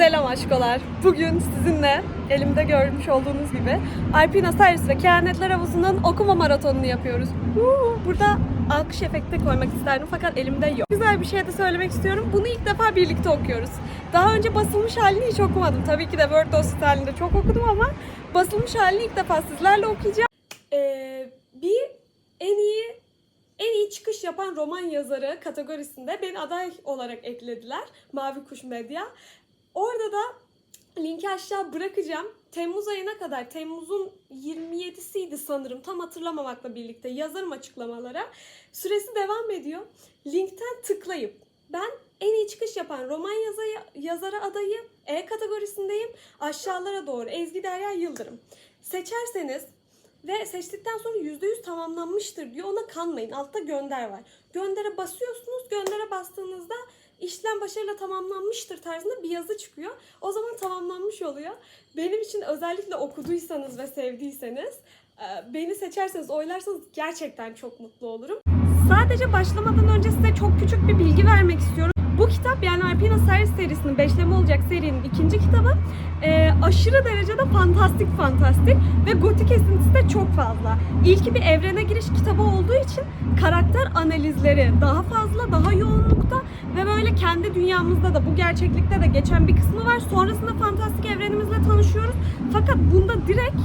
Selam aşkolar. Bugün sizinle elimde görmüş olduğunuz gibi Alpina Cyrus ve Kehanetler Havuzu'nun okuma maratonunu yapıyoruz. Burada alkış efekti koymak isterdim fakat elimde yok. Güzel bir şey de söylemek istiyorum. Bunu ilk defa birlikte okuyoruz. Daha önce basılmış halini hiç okumadım. Tabii ki de Word dosyası halinde çok okudum ama basılmış halini ilk defa sizlerle okuyacağım. Ee, bir en iyi en iyi çıkış yapan roman yazarı kategorisinde beni aday olarak eklediler. Mavi Kuş Medya. Orada da linki aşağı bırakacağım. Temmuz ayına kadar, Temmuz'un 27'siydi sanırım tam hatırlamamakla birlikte yazarım açıklamalara. Süresi devam ediyor. Linkten tıklayıp ben en iyi çıkış yapan roman yazarı, yazarı adayı E kategorisindeyim. Aşağılara doğru Ezgi Derya Yıldırım. Seçerseniz ve seçtikten sonra %100 tamamlanmıştır diyor. Ona kanmayın. Altta gönder var. Göndere basıyorsunuz. Göndere bastığınızda işlem başarıyla tamamlanmıştır tarzında bir yazı çıkıyor. O zaman tamamlanmış oluyor. Benim için özellikle okuduysanız ve sevdiyseniz e, beni seçerseniz, oylarsanız gerçekten çok mutlu olurum. Sadece başlamadan önce size çok küçük bir bilgi vermek istiyorum. Bu kitap yani Alpina Cyrus serisinin beşleme olacak serinin ikinci kitabı e, aşırı derecede fantastik fantastik ve gotik esintisi de çok fazla. İlki bir evrene giriş kitabı olduğu için karakter analizleri daha fazla, daha yoğunlukta ve böyle kendi dünyamızda da bu gerçeklikte de geçen bir kısmı var. Sonrasında fantastik evrenimizle tanışıyoruz. Fakat bunda direkt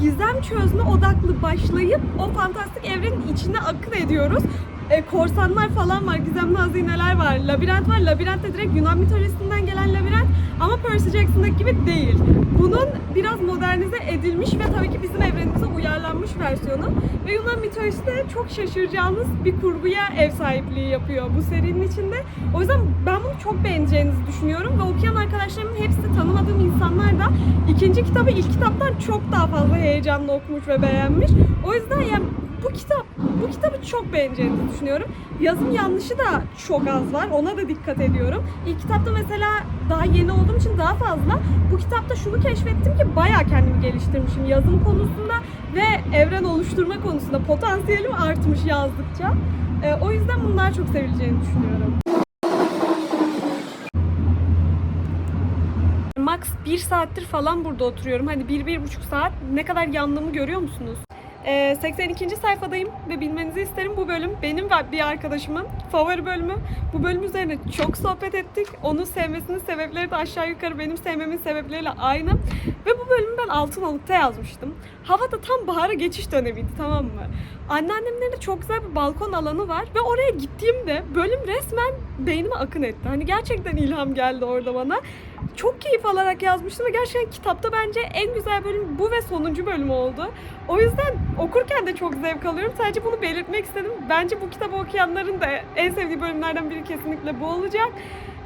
gizem çözme odaklı başlayıp o fantastik evrenin içine akın ediyoruz. E, korsanlar falan var, gizemli hazineler var, labirent var. Labirent de direkt Yunan mitolojisinden gelen labirent ama Percy Jackson'daki gibi değil. Bunun biraz modernize edilmiş ve tabii ki bizim evrenimize uyarlanmış versiyonu. Ve Yunan mitolojisi de çok şaşıracağınız bir kurguya ev sahipliği yapıyor bu serinin içinde. O yüzden ben bunu çok beğeneceğinizi düşünüyorum ve okuyan arkadaşlarımın hepsi tanımadığım insanlar da ikinci kitabı ilk kitaptan çok daha fazla heyecanla okumuş ve beğenmiş. O yüzden yani bu kitap, bu kitabı çok beğeneceğinizi düşünüyorum. Yazım yanlışı da çok az var. Ona da dikkat ediyorum. İlk kitapta mesela daha yeni olduğum için daha fazla. Bu kitapta şunu keşfettim ki bayağı kendimi geliştirmişim yazım konusunda ve evren oluşturma konusunda potansiyelim artmış yazdıkça. Ee, o yüzden bunlar çok sevileceğini düşünüyorum. Max bir saattir falan burada oturuyorum. Hani bir, bir buçuk saat. Ne kadar yandığımı görüyor musunuz? Ee, 82. sayfadayım ve bilmenizi isterim bu bölüm benim ve bir arkadaşımın favori bölümü. Bu bölüm üzerine çok sohbet ettik. Onun sevmesinin sebepleri de aşağı yukarı benim sevmemin sebepleriyle aynı. Ve bu bölümü ben Altınoluk'ta yazmıştım. Hava da tam bahara geçiş dönemiydi tamam mı? Anneannemlerin de çok güzel bir balkon alanı var ve oraya gittiğimde bölüm resmen beynime akın etti. Hani gerçekten ilham geldi orada bana. Çok keyif alarak yazmıştım ve gerçekten kitapta bence en güzel bölüm bu ve sonuncu bölüm oldu. O yüzden okurken de çok zevk alıyorum. Sadece bunu belirtmek istedim. Bence bu kitabı okuyanların da en sevdiği bölümlerden biri kesinlikle bu olacak.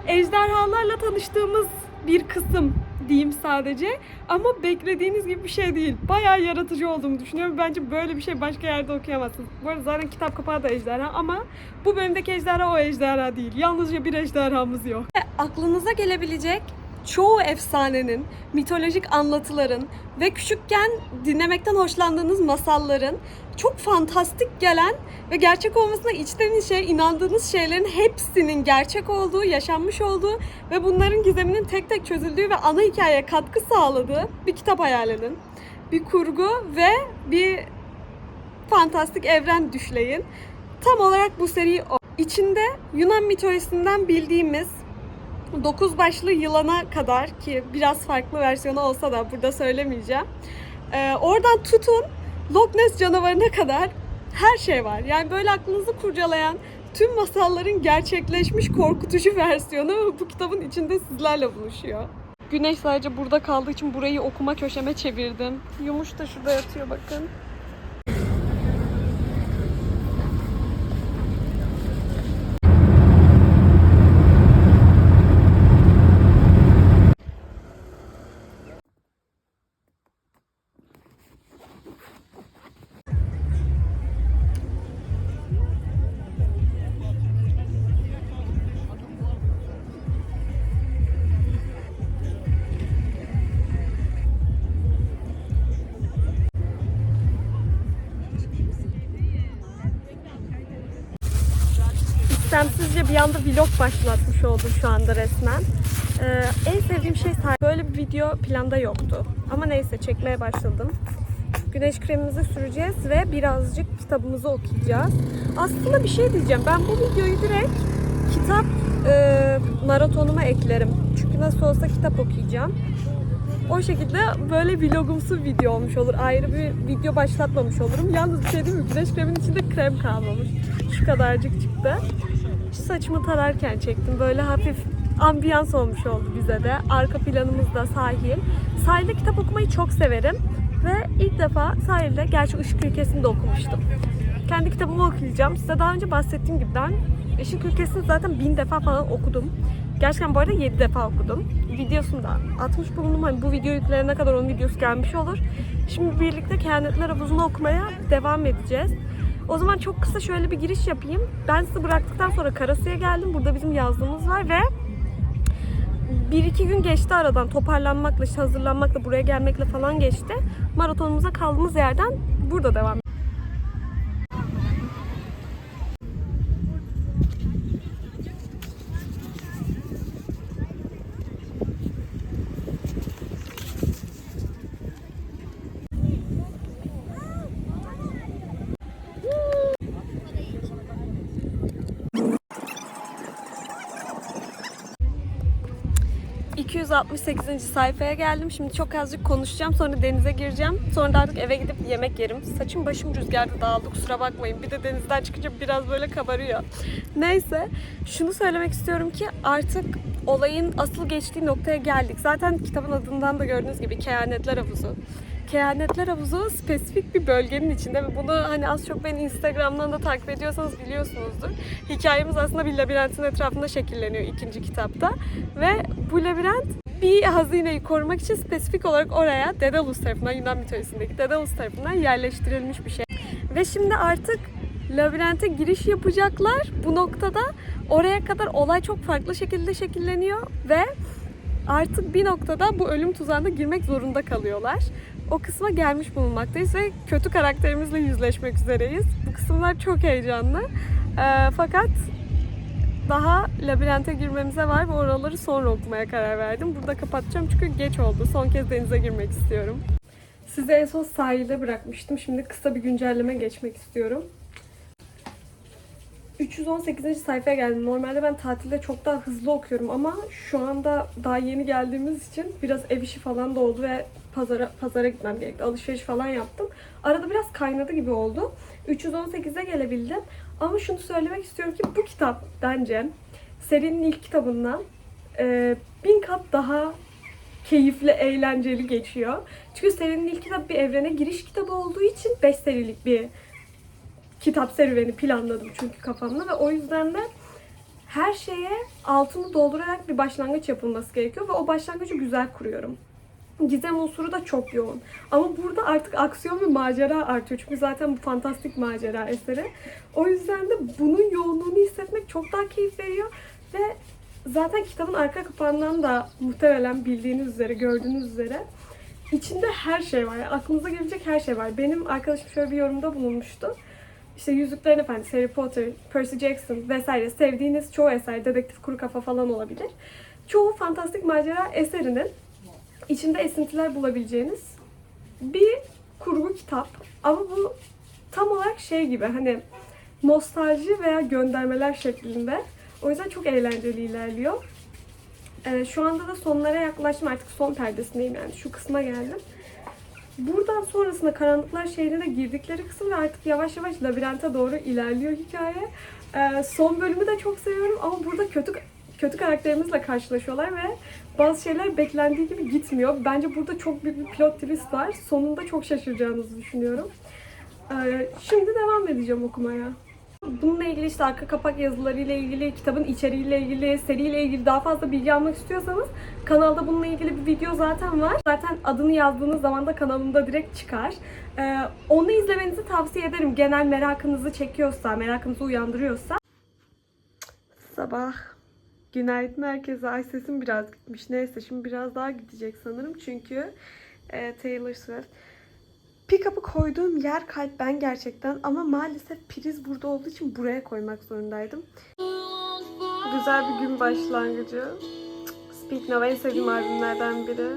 Ejderhalarla tanıştığımız bir kısım diyeyim sadece. Ama beklediğiniz gibi bir şey değil. Bayağı yaratıcı olduğumu düşünüyorum. Bence böyle bir şey başka yerde okuyamazsınız. Bu arada zaten kitap kapağı da ejderha ama bu bölümdeki ejderha o ejderha değil. Yalnızca bir ejderhamız yok. Aklınıza gelebilecek çoğu efsanenin, mitolojik anlatıların ve küçükken dinlemekten hoşlandığınız masalların çok fantastik gelen ve gerçek olmasına içten içe inandığınız şeylerin hepsinin gerçek olduğu, yaşanmış olduğu ve bunların gizeminin tek tek çözüldüğü ve ana hikayeye katkı sağladığı bir kitap hayal edin. Bir kurgu ve bir fantastik evren düşleyin. Tam olarak bu seri o. İçinde Yunan mitolojisinden bildiğimiz 9 başlı yılana kadar ki biraz farklı versiyonu olsa da burada söylemeyeceğim. Ee, oradan tutun Loch Ness canavarına kadar her şey var. Yani böyle aklınızı kurcalayan tüm masalların gerçekleşmiş korkutucu versiyonu bu kitabın içinde sizlerle buluşuyor. Güneş sadece burada kaldığı için burayı okuma köşeme çevirdim. Yumuş da şurada yatıyor bakın. Vlog başlatmış oldum şu anda resmen. Ee, en sevdiğim şey böyle bir video planda yoktu. Ama neyse çekmeye başladım. Güneş kremimizi süreceğiz ve birazcık kitabımızı okuyacağız. Aslında bir şey diyeceğim. Ben bu videoyu direkt kitap e, maratonuma eklerim. Çünkü nasıl olsa kitap okuyacağım. O şekilde böyle vlogumsu video olmuş olur. Ayrı bir video başlatmamış olurum. Yalnız bir şey değil mi? Güneş kremin içinde krem kalmamış. Şu kadarcık çıktı. Saçımı tararken çektim. Böyle hafif ambiyans olmuş oldu bize de. Arka planımızda sahil. Sahilde kitap okumayı çok severim. Ve ilk defa sahilde, gerçi Işık Ülkesi'nde okumuştum. Kendi kitabımı okuyacağım. Size daha önce bahsettiğim gibi ben Işık Ülkesi'ni zaten bin defa falan okudum. Gerçekten bu arada 7 defa okudum. Videosunu da atmış bulundum. Hani bu video yüklenene kadar onun videosu gelmiş olur. Şimdi birlikte Kehanetler Havuzu'nu okumaya devam edeceğiz. O zaman çok kısa şöyle bir giriş yapayım. Ben sizi bıraktıktan sonra Karasu'ya geldim. Burada bizim yazlığımız var ve bir iki gün geçti aradan toparlanmakla, işte hazırlanmakla, buraya gelmekle falan geçti. Maratonumuza kaldığımız yerden burada devam 268. sayfaya geldim. Şimdi çok azıcık konuşacağım. Sonra denize gireceğim. Sonra da artık eve gidip yemek yerim. Saçım başım rüzgarda dağıldı. Kusura bakmayın. Bir de denizden çıkınca biraz böyle kabarıyor. Neyse. Şunu söylemek istiyorum ki artık olayın asıl geçtiği noktaya geldik. Zaten kitabın adından da gördüğünüz gibi Kehanetler Havuzu. Kehanetler Havuzu spesifik bir bölgenin içinde ve bunu hani az çok beni Instagram'dan da takip ediyorsanız biliyorsunuzdur. Hikayemiz aslında bir labirentin etrafında şekilleniyor ikinci kitapta ve bu labirent bir hazineyi korumak için spesifik olarak oraya Daedalus tarafından, Yunan mitolojisindeki Daedalus tarafından yerleştirilmiş bir şey. Ve şimdi artık labirente giriş yapacaklar. Bu noktada oraya kadar olay çok farklı şekilde şekilleniyor ve artık bir noktada bu ölüm tuzağına girmek zorunda kalıyorlar. O kısma gelmiş bulunmaktayız ve kötü karakterimizle yüzleşmek üzereyiz. Bu kısımlar çok heyecanlı. Ee, fakat daha labirente girmemize var ve oraları sonra okumaya karar verdim. Burada kapatacağım çünkü geç oldu. Son kez denize girmek istiyorum. Size en son sahilde bırakmıştım. Şimdi kısa bir güncelleme geçmek istiyorum. 318. sayfaya geldim. Normalde ben tatilde çok daha hızlı okuyorum ama şu anda daha yeni geldiğimiz için biraz ev işi falan da oldu ve pazara pazara gitmem gerekti. Alışveriş falan yaptım. Arada biraz kaynadı gibi oldu. 318'e gelebildim. Ama şunu söylemek istiyorum ki bu kitap bence serinin ilk kitabından e, bin kat daha keyifli, eğlenceli geçiyor. Çünkü serinin ilk kitabı bir evrene giriş kitabı olduğu için 5 serilik bir kitap serüveni planladım çünkü kafamda ve o yüzden de her şeye altını doldurarak bir başlangıç yapılması gerekiyor ve o başlangıcı güzel kuruyorum. Gizem unsuru da çok yoğun. Ama burada artık aksiyon ve macera artıyor. Çünkü zaten bu fantastik macera eseri. O yüzden de bunun yoğunluğunu hissetmek çok daha keyif veriyor. Ve zaten kitabın arka kapağından da muhtemelen bildiğiniz üzere, gördüğünüz üzere içinde her şey var. Yani aklınıza gelecek her şey var. Benim arkadaşım şöyle bir yorumda bulunmuştu. İşte Yüzüklerin Efendisi, Harry Potter, Percy Jackson vesaire sevdiğiniz çoğu eser, dedektif kuru kafa falan olabilir. Çoğu fantastik macera eserinin içinde esintiler bulabileceğiniz bir kurgu kitap. Ama bu tam olarak şey gibi hani nostalji veya göndermeler şeklinde. O yüzden çok eğlenceli ilerliyor. Ee, şu anda da sonlara yaklaştım artık son perdesindeyim yani şu kısma geldim. Buradan sonrasında karanlıklar şehrine girdikleri kısım ve artık yavaş yavaş labirente doğru ilerliyor hikaye. Ee, son bölümü de çok seviyorum ama burada kötü kötü karakterimizle karşılaşıyorlar ve bazı şeyler beklendiği gibi gitmiyor. Bence burada çok büyük bir plot twist var. Sonunda çok şaşıracağınızı düşünüyorum. Ee, şimdi devam edeceğim okumaya. Bununla ilgili işte arka kapak yazılarıyla ilgili, kitabın içeriğiyle ilgili, seriyle ilgili daha fazla bilgi almak istiyorsanız kanalda bununla ilgili bir video zaten var. Zaten adını yazdığınız zaman da kanalımda direkt çıkar. Ee, onu izlemenizi tavsiye ederim. Genel merakınızı çekiyorsa, merakınızı uyandırıyorsa. Sabah. Günaydın herkese. Ay sesim biraz gitmiş. Neyse şimdi biraz daha gidecek sanırım. Çünkü e, Taylor Swift. Pick-up'ı koyduğum yer kalp ben gerçekten ama maalesef priz burada olduğu için buraya koymak zorundaydım. güzel bir gün başlangıcı. Speak Now en sevdiğim albümlerden biri.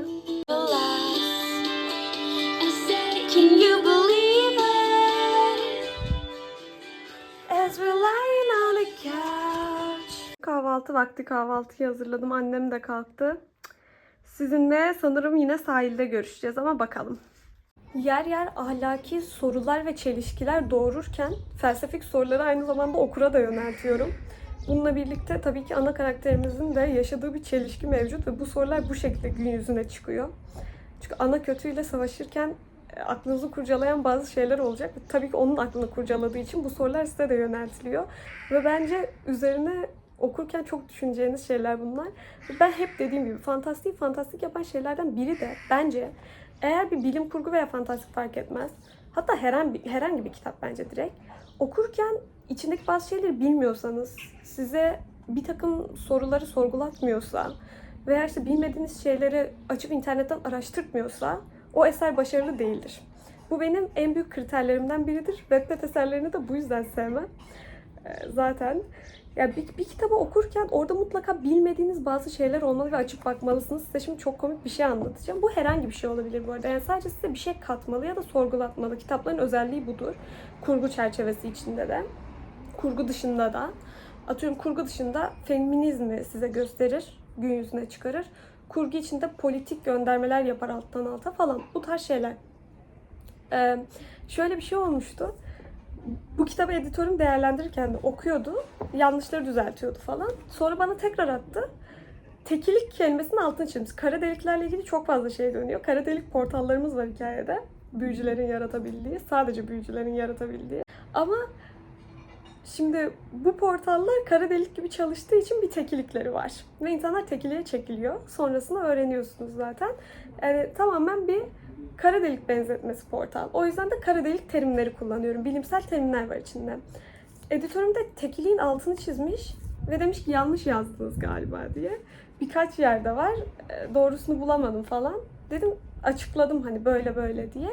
Kahvaltı vakti kahvaltıyı hazırladım. Annem de kalktı. Sizinle sanırım yine sahilde görüşeceğiz ama bakalım. Yer yer ahlaki sorular ve çelişkiler doğururken felsefik soruları aynı zamanda okura da yöneltiyorum. Bununla birlikte tabii ki ana karakterimizin de yaşadığı bir çelişki mevcut ve bu sorular bu şekilde gün yüzüne çıkıyor. Çünkü ana kötüyle savaşırken e, aklınızı kurcalayan bazı şeyler olacak. Tabii ki onun aklını kurcaladığı için bu sorular size de yöneltiliyor. Ve bence üzerine okurken çok düşüneceğiniz şeyler bunlar. Ben hep dediğim gibi fantastik fantastik yapan şeylerden biri de bence eğer bir bilim kurgu veya fantastik fark etmez. Hatta herhangi, herhangi bir kitap bence direkt. Okurken içindeki bazı şeyleri bilmiyorsanız, size bir takım soruları sorgulatmıyorsa veya işte bilmediğiniz şeyleri açıp internetten araştırtmıyorsa o eser başarılı değildir. Bu benim en büyük kriterlerimden biridir. Wattpad eserlerini de bu yüzden sevmem. Ee, Zaten ya bir, bir kitabı okurken orada mutlaka bilmediğiniz bazı şeyler olmalı ve açıp bakmalısınız. Size şimdi çok komik bir şey anlatacağım. Bu herhangi bir şey olabilir bu arada. Yani sadece size bir şey katmalı ya da sorgulatmalı. Kitapların özelliği budur. Kurgu çerçevesi içinde de. Kurgu dışında da. Atıyorum kurgu dışında feminizmi size gösterir, gün yüzüne çıkarır. Kurgu içinde politik göndermeler yapar alttan alta falan. Bu tarz şeyler. Ee, şöyle bir şey olmuştu. Bu kitabı editörüm değerlendirirken de okuyordu. Yanlışları düzeltiyordu falan. Sonra bana tekrar attı. Tekilik kelimesinin altını çizmiş. Kara deliklerle ilgili çok fazla şey dönüyor. Kara delik portallarımız var hikayede. Büyücülerin yaratabildiği, sadece büyücülerin yaratabildiği. Ama Şimdi bu portallar kara delik gibi çalıştığı için bir tekilikleri var. Ve insanlar tekiliğe çekiliyor. Sonrasında öğreniyorsunuz zaten. Yani tamamen bir kara delik benzetmesi portal. O yüzden de kara delik terimleri kullanıyorum. Bilimsel terimler var içinde. Editörüm de tekiliğin altını çizmiş ve demiş ki yanlış yazdınız galiba diye. Birkaç yerde var. e, Doğrusunu bulamadım falan. Dedim açıkladım hani böyle böyle diye.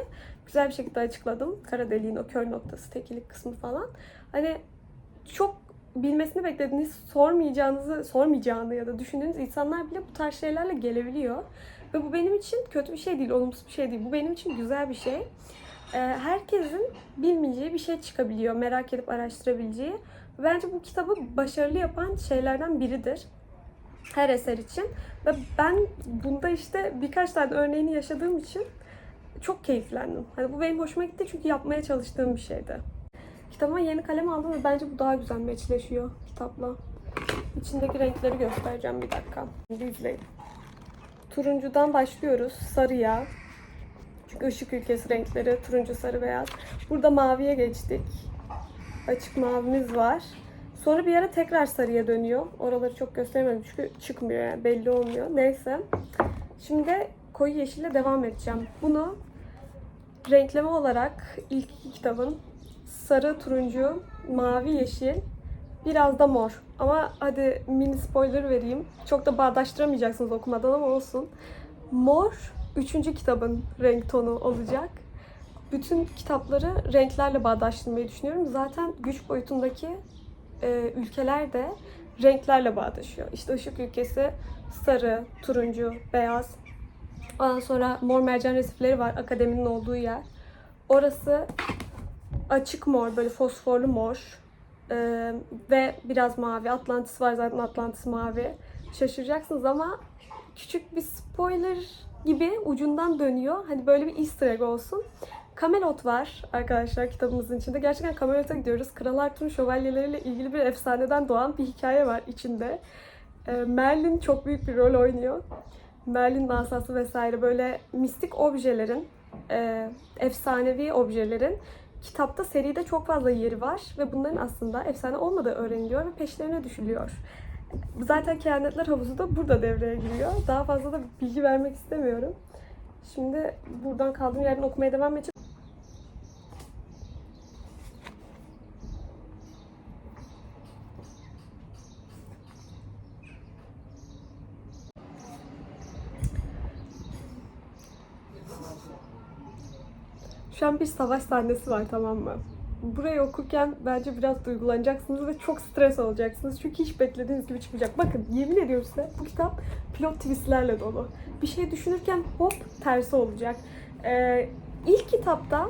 Güzel bir şekilde açıkladım. Kara deliğin o kör noktası, tekilik kısmı falan. Hani çok bilmesini beklediğiniz, sormayacağınızı, sormayacağını ya da düşündüğünüz insanlar bile bu tarz şeylerle gelebiliyor. Ve bu benim için kötü bir şey değil, olumsuz bir şey değil. Bu benim için güzel bir şey. Ee, herkesin bilmeyeceği bir şey çıkabiliyor, merak edip araştırabileceği. Bence bu kitabı başarılı yapan şeylerden biridir. Her eser için. Ve ben bunda işte birkaç tane örneğini yaşadığım için çok keyiflendim. Hani bu benim hoşuma gitti çünkü yapmaya çalıştığım bir şeydi. Kitabıma yeni kalem aldım ve bence bu daha güzel meçleşiyor kitapla. İçindeki renkleri göstereceğim bir dakika. Şimdi izleyin. Turuncudan başlıyoruz. Sarıya. Çünkü ışık ülkesi renkleri turuncu, sarı, beyaz. Burada maviye geçtik. Açık mavimiz var. Sonra bir ara tekrar sarıya dönüyor. Oraları çok göstermedim çünkü çıkmıyor yani belli olmuyor. Neyse. Şimdi koyu yeşille devam edeceğim. Bunu renkleme olarak ilk iki kitabın sarı, turuncu, mavi, yeşil, biraz da mor. Ama hadi mini spoiler vereyim. Çok da bağdaştıramayacaksınız okumadan ama olsun. Mor üçüncü kitabın renk tonu olacak. Bütün kitapları renklerle bağdaştırmayı düşünüyorum. Zaten güç boyutundaki e, ülkeler de renklerle bağdaşıyor. İşte ışık ülkesi sarı, turuncu, beyaz. Ondan sonra mor mercan resifleri var akademinin olduğu yer. Orası açık mor, böyle fosforlu mor. Ee, ve biraz mavi. Atlantis var zaten Atlantis mavi. Şaşıracaksınız ama küçük bir spoiler gibi ucundan dönüyor. Hani böyle bir easter egg olsun. Camelot var arkadaşlar kitabımızın içinde. Gerçekten Camelot'a gidiyoruz. Kral Arthur'un şövalyeleriyle ilgili bir efsaneden doğan bir hikaye var içinde. Ee, Merlin çok büyük bir rol oynuyor. Merlin asası vesaire böyle mistik objelerin, e, efsanevi objelerin kitapta seride çok fazla yeri var ve bunların aslında efsane olmadığı öğreniliyor ve peşlerine düşülüyor. Zaten kehanetler havuzu da burada devreye giriyor. Daha fazla da bilgi vermek istemiyorum. Şimdi buradan kaldığım yerden okumaya devam edeceğim. Şu an bir savaş sahnesi var tamam mı? burayı okurken bence biraz duygulanacaksınız ve çok stres olacaksınız. Çünkü hiç beklediğiniz gibi çıkmayacak. Bakın yemin ediyorum size bu kitap plot twistlerle dolu. Bir şey düşünürken hop tersi olacak. Ee, ilk kitapta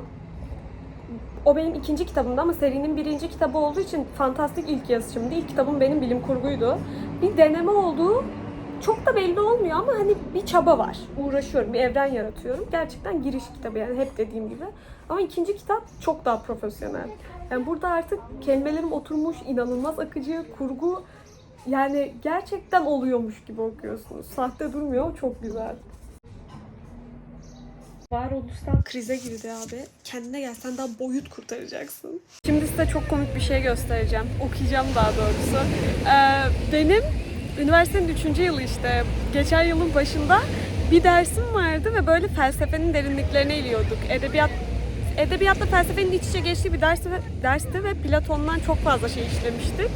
o benim ikinci kitabımdı ama serinin birinci kitabı olduğu için fantastik ilk yazışımdı. İlk kitabım benim bilim kurguydu. Bir deneme olduğu çok da belli olmuyor ama hani bir çaba var. Uğraşıyorum, bir evren yaratıyorum. Gerçekten giriş kitabı yani hep dediğim gibi. Ama ikinci kitap çok daha profesyonel. Yani burada artık kelimelerim oturmuş, inanılmaz akıcı, kurgu yani gerçekten oluyormuş gibi okuyorsunuz. Sahte durmuyor, çok güzel. Varoluşsal krize girdi abi. Kendine gel sen daha boyut kurtaracaksın. Şimdi size çok komik bir şey göstereceğim. Okuyacağım daha doğrusu. Ee, benim üniversitenin 3. yılı işte geçen yılın başında bir dersim vardı ve böyle felsefenin derinliklerine iniyorduk. Edebiyat edebiyatla felsefenin iç içe geçtiği bir dersi, dersti ve Platon'dan çok fazla şey işlemiştik.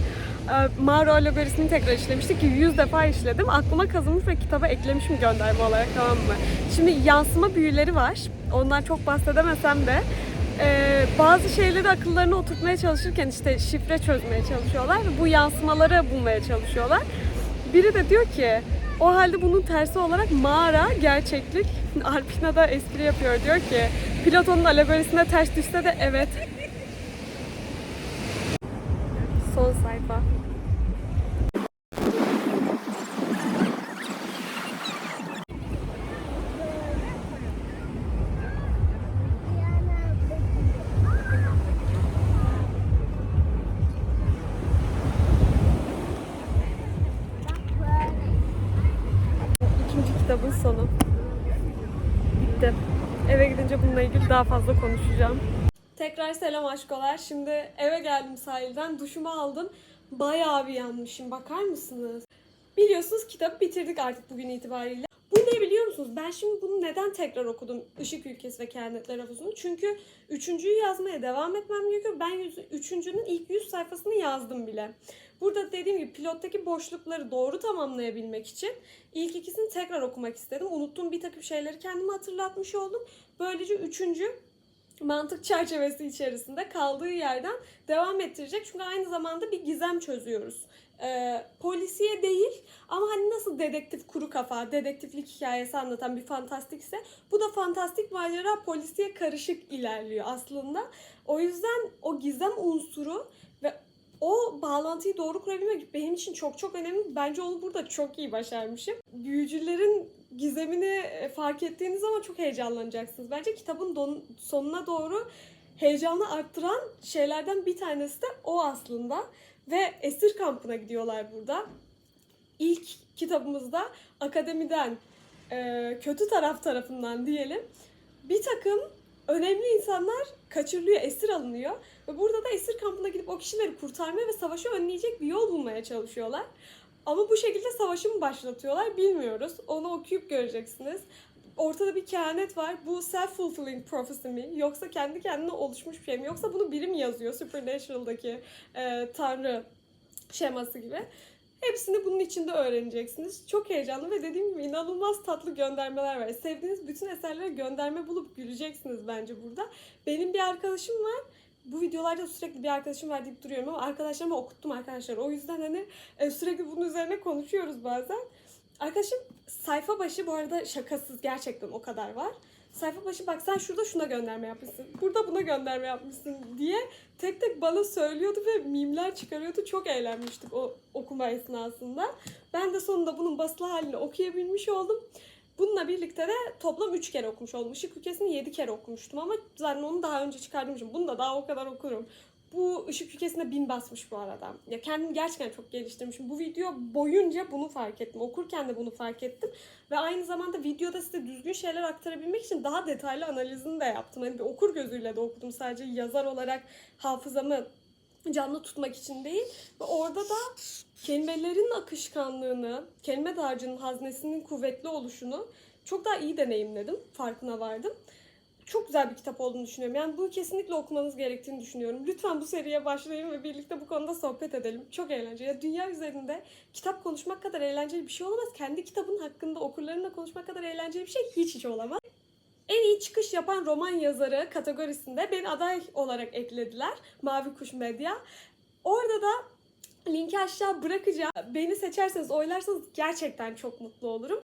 Ee, Mağara alegorisini tekrar işlemiştik ki 100 defa işledim. Aklıma kazınmış ve kitaba eklemişim gönderme olarak tamam mı? Şimdi yansıma büyüleri var. Ondan çok bahsedemesem de e, bazı şeyleri akıllarına oturtmaya çalışırken işte şifre çözmeye çalışıyorlar ve bu yansımaları bulmaya çalışıyorlar. Biri de diyor ki o halde bunun tersi olarak mağara gerçeklik. Alpina da espri yapıyor diyor ki Platon'un alegorisine ters düşse de evet. Son sayfa. Daha fazla konuşacağım. Tekrar selam aşkolar. Şimdi eve geldim sahilden. Duşumu aldım. Bayağı bir yanmışım. Bakar mısınız? Biliyorsunuz kitabı bitirdik artık bugün itibariyle. Biliyor musunuz? Ben şimdi bunu neden tekrar okudum? Işık Ülkesi ve Kehanetler Havuzu'nu. Çünkü üçüncüyü yazmaya devam etmem gerekiyor. Ben yüz, üçüncünün ilk yüz sayfasını yazdım bile. Burada dediğim gibi pilottaki boşlukları doğru tamamlayabilmek için ilk ikisini tekrar okumak istedim. Unuttuğum bir takım şeyleri kendime hatırlatmış oldum. Böylece üçüncü mantık çerçevesi içerisinde kaldığı yerden devam ettirecek. Çünkü aynı zamanda bir gizem çözüyoruz. Ee, polisiye değil ama hani nasıl dedektif kuru kafa, dedektiflik hikayesi anlatan bir fantastikse bu da fantastik macera polisiye karışık ilerliyor aslında. O yüzden o gizem unsuru ve o bağlantıyı doğru kurabilmek benim için çok çok önemli. Bence onu burada çok iyi başarmışım. Büyücülerin gizemini e, fark ettiğiniz zaman çok heyecanlanacaksınız. Bence kitabın don- sonuna doğru heyecanı arttıran şeylerden bir tanesi de o aslında. Ve esir kampına gidiyorlar burada. İlk kitabımızda akademiden e, kötü taraf tarafından diyelim bir takım önemli insanlar kaçırılıyor, esir alınıyor. Ve burada da esir kampına gidip o kişileri kurtarmaya ve savaşı önleyecek bir yol bulmaya çalışıyorlar. Ama bu şekilde savaşı mı başlatıyorlar bilmiyoruz. Onu okuyup göreceksiniz. Ortada bir kehanet var. Bu self-fulfilling prophecy mi? Yoksa kendi kendine oluşmuş bir şey mi? Yoksa bunu biri mi yazıyor? Supernatural'daki e, tanrı şeması gibi. Hepsini bunun içinde öğreneceksiniz. Çok heyecanlı ve dediğim gibi inanılmaz tatlı göndermeler var. Sevdiğiniz bütün eserlere gönderme bulup güleceksiniz bence burada. Benim bir arkadaşım var. Bu videolarda sürekli bir arkadaşım var deyip duruyorum ama arkadaşlarıma okuttum arkadaşlar. O yüzden hani e, sürekli bunun üzerine konuşuyoruz bazen. Arkadaşım sayfa başı bu arada şakasız gerçekten o kadar var. Sayfa başı bak sen şurada şuna gönderme yapmışsın. Burada buna gönderme yapmışsın diye tek tek bana söylüyordu ve mimler çıkarıyordu. Çok eğlenmiştik o okuma esnasında. Ben de sonunda bunun basılı halini okuyabilmiş oldum. Bununla birlikte de toplam 3 kere okumuş oldum. Işık Ülkesi'ni 7 kere okumuştum ama zaten onu daha önce çıkardığım için bunu da daha o kadar okurum. Bu ışık ülkesine bin basmış bu arada. Ya kendimi gerçekten çok geliştirmişim. Bu video boyunca bunu fark ettim. Okurken de bunu fark ettim. Ve aynı zamanda videoda size düzgün şeyler aktarabilmek için daha detaylı analizini de yaptım. Hani bir okur gözüyle de okudum. Sadece yazar olarak hafızamı canlı tutmak için değil. Ve orada da kelimelerin akışkanlığını, kelime dağarcığının haznesinin kuvvetli oluşunu çok daha iyi deneyimledim. Farkına vardım. Çok güzel bir kitap olduğunu düşünüyorum. Yani bunu kesinlikle okumanız gerektiğini düşünüyorum. Lütfen bu seriye başlayın ve birlikte bu konuda sohbet edelim. Çok eğlenceli. Ya dünya üzerinde kitap konuşmak kadar eğlenceli bir şey olamaz. Kendi kitabın hakkında okurlarınla konuşmak kadar eğlenceli bir şey hiç hiç olamaz. en iyi çıkış yapan roman yazarı kategorisinde beni aday olarak eklediler. Mavi Kuş Medya. Orada da linki aşağı bırakacağım. Beni seçerseniz, oylarsanız gerçekten çok mutlu olurum.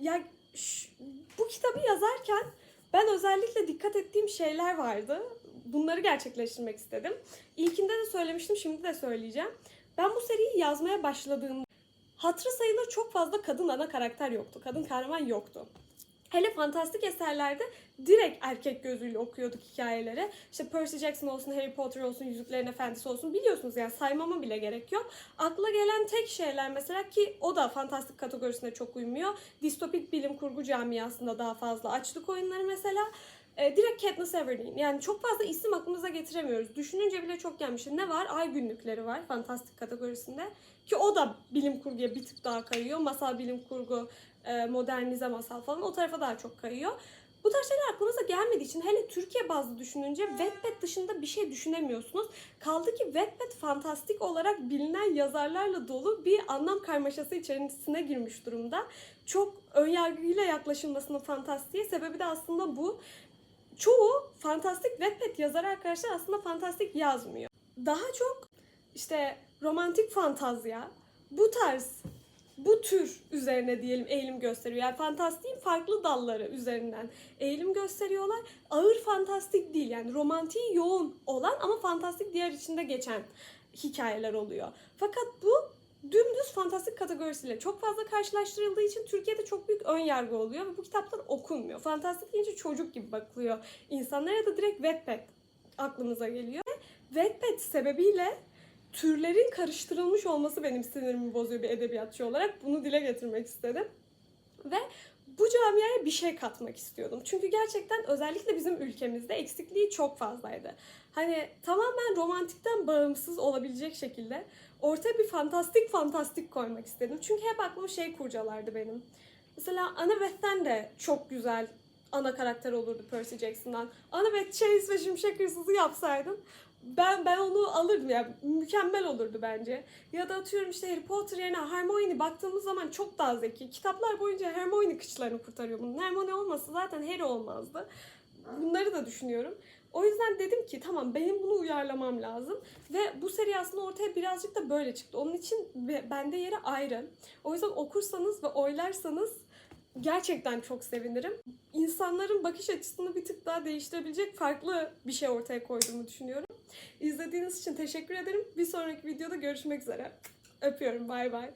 Ya ş- bu kitabı yazarken ben özellikle dikkat ettiğim şeyler vardı. Bunları gerçekleştirmek istedim. İlkinde de söylemiştim, şimdi de söyleyeceğim. Ben bu seriyi yazmaya başladığımda hatırı sayılır çok fazla kadın ana karakter yoktu. Kadın kahraman yoktu. Hele fantastik eserlerde direkt erkek gözüyle okuyorduk hikayeleri. İşte Percy Jackson olsun, Harry Potter olsun, Yüzüklerin Efendisi olsun biliyorsunuz yani saymama bile gerek yok. Akla gelen tek şeyler mesela ki o da fantastik kategorisine çok uymuyor. Distopik bilim kurgu camiasında daha fazla. Açlık oyunları mesela. E, direkt Katniss Everdeen. Yani çok fazla isim aklımıza getiremiyoruz. Düşününce bile çok gelmiş. Ne var? Ay günlükleri var fantastik kategorisinde. Ki o da bilim kurguya bir tık daha kayıyor. Masal bilim kurgu, modernize masal falan o tarafa daha çok kayıyor. Bu tarz şeyler aklınıza gelmediği için hele Türkiye bazlı düşününce Wattpad dışında bir şey düşünemiyorsunuz. Kaldı ki Wattpad fantastik olarak bilinen yazarlarla dolu bir anlam karmaşası içerisine girmiş durumda. Çok önyargıyla yaklaşılmasının fantastiğe sebebi de aslında bu. Çoğu fantastik Wattpad yazarı arkadaşlar aslında fantastik yazmıyor. Daha çok işte romantik fantazya, bu tarz bu tür üzerine diyelim eğilim gösteriyor. Yani fantastiğin farklı dalları üzerinden eğilim gösteriyorlar. Ağır fantastik değil yani romantiği yoğun olan ama fantastik diğer içinde geçen hikayeler oluyor. Fakat bu dümdüz fantastik kategorisiyle çok fazla karşılaştırıldığı için Türkiye'de çok büyük ön yargı oluyor ve bu kitaplar okunmuyor. Fantastik deyince çocuk gibi bakılıyor insanlara da direkt Wattpad aklımıza geliyor. Wattpad sebebiyle türlerin karıştırılmış olması benim sinirimi bozuyor bir edebiyatçı olarak. Bunu dile getirmek istedim. Ve bu camiaya bir şey katmak istiyordum. Çünkü gerçekten özellikle bizim ülkemizde eksikliği çok fazlaydı. Hani tamamen romantikten bağımsız olabilecek şekilde ortaya bir fantastik fantastik koymak istedim. Çünkü hep aklıma şey kurcalardı benim. Mesela Annabeth'ten de çok güzel ana karakter olurdu Percy Jackson'dan. Annabeth Chase ve Şimşek Hırsızı yapsaydım ben ben onu alırdım yani mükemmel olurdu bence. Ya da atıyorum işte Harry Potter yerine Hermione baktığımız zaman çok daha zeki. Kitaplar boyunca Hermione kıçlarını kurtarıyor bunun. Hermione olmasa zaten Harry olmazdı. Bunları da düşünüyorum. O yüzden dedim ki tamam benim bunu uyarlamam lazım. Ve bu seri aslında ortaya birazcık da böyle çıktı. Onun için be- bende yeri ayrı. O yüzden okursanız ve oylarsanız gerçekten çok sevinirim. İnsanların bakış açısını bir tık daha değiştirebilecek farklı bir şey ortaya koyduğumu düşünüyorum. İzlediğiniz için teşekkür ederim. Bir sonraki videoda görüşmek üzere. Öpüyorum. Bay bay.